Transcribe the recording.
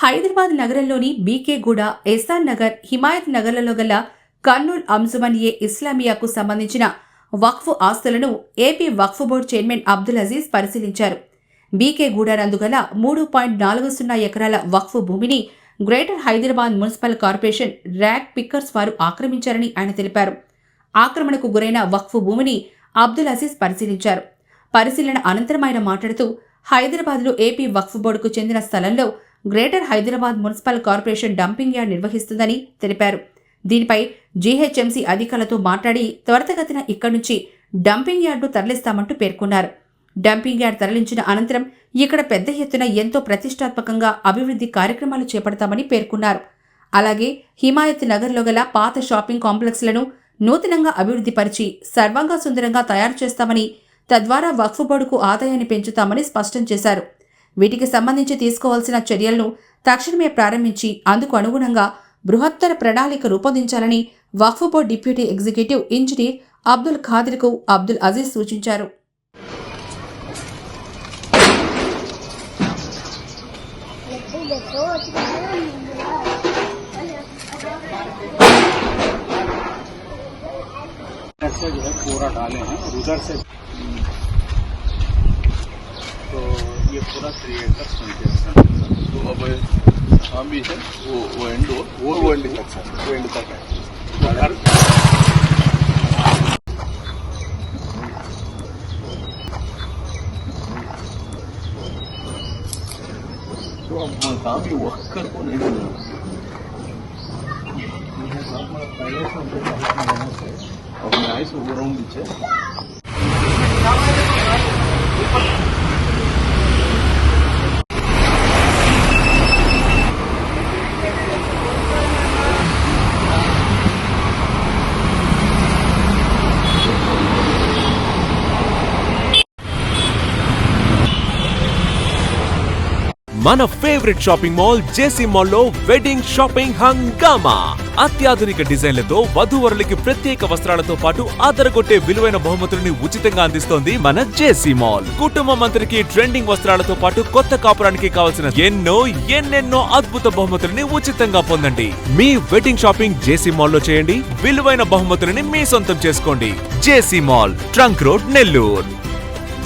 హైదరాబాద్ నగరంలోని బీకేగూడ ఎస్ఆర్ నగర్ హిమాయత్ నగర్లలో గల కర్నూల్ అంజుమనియే ఇస్లామియాకు సంబంధించిన వక్ఫ్ ఆస్తులను ఏపీ వక్ఫ్ బోర్డు చైర్మన్ అబ్దుల్ అజీజ్ పరిశీలించారు. బీకేగూడ నందుగల మూడు పాయింట్ నాలుగు సున్నా ఎకరాల వక్ఫ్ భూమిని greater Hyderabad municipal corporation rag pickers వారు ఆక్రమించారని ఆయన తెలిపారు. ఆక్రమణకు గురైన వక్ఫ్ భూమిని అబ్దుల్ అజీజ్ పరిశీలించారు. పరిశీలన అనంతరం ఆయన మాట్లాడుతూ హైదరాబాద్లో ఏపీ వక్ఫ్ బోర్డుకు చెందిన స్థలంలో greater Hyderabad municipal corporation dumping yard నిర్వహిస్తుందని తెలిపారు. దీనిపై జీహెచ్ఎంసీ అధికారులతో మాట్లాడి త్వరితగతిన ఇక్కడి నుంచి డంపింగ్ యార్డు తరలిస్తామంటూ పేర్కొన్నారు. డంపింగ్ యార్డ్ తరలించిన అనంతరం ఇక్కడ పెద్ద ఎత్తున ఎంతో ప్రతిష్టాత్మకంగా అభివృద్ధి కార్యక్రమాలు చేపడతామని పేర్కొన్నారు. అలాగే హిమాయత్ నగర్లో గల పాత షాపింగ్ కాంప్లెక్స్లను నూతనంగా అభివృద్ధిపరిచి సర్వంగా సుందరంగా తయారు చేస్తామని తద్వారా వక్ఫ్ బోర్డుకు ఆదాయాన్ని పెంచుతామని స్పష్టం చేశారు. వీటికి సంబంధించి తీసుకోవాల్సిన చర్యలను తక్షణమే ప్రారంభించి అందుకు అనుగుణంగా బృహత్తర ప్రణాళిక రూపొందించాలని Waqf board deputy executive engineer Abdul ఖాదిర్కు Abdul Aziz సూచించారు इधर से जो है पूरा डाले हैं और उधर से पूरा थ्री एकर्स ट्वेंटी तो अब हाँ भी है वो वो एंड हो वो वो एंड तक सर वो एंड तक है। तो अब हाँ, काम ये वर्कर को नहीं मिला पहले से पास में रहने से अब मैं आइस ओवर नीचे। మన ఫేవరెట్ షాపింగ్ మాల్ జేసీ మాల్లో వెడ్డింగ్ షాపింగ్ హంగామా. అత్యాధునిక డిజైన్లతో వధూవరులకి ప్రత్యేక వస్త్రాలతో పాటు అదరగొట్టే విలువైన బహుమతులని ఉచితంగా అందిస్తోంది మన జేసీ మాల్ కుటుంబం అంతరికి ట్రెండింగ్ వస్త్రాలతో పాటు కొత్త కాపురానికి కావాల్సిన ఎన్నో ఎన్నెన్నో అద్భుత బహుమతులని ఉచితంగా పొందండి. మీ వెడ్డింగ్ షాపింగ్ జేసీ మాల్లో చేయండి. విలువైన బహుమతులని మీ సొంతం చేసుకోండి. JC mall trunk road Nellore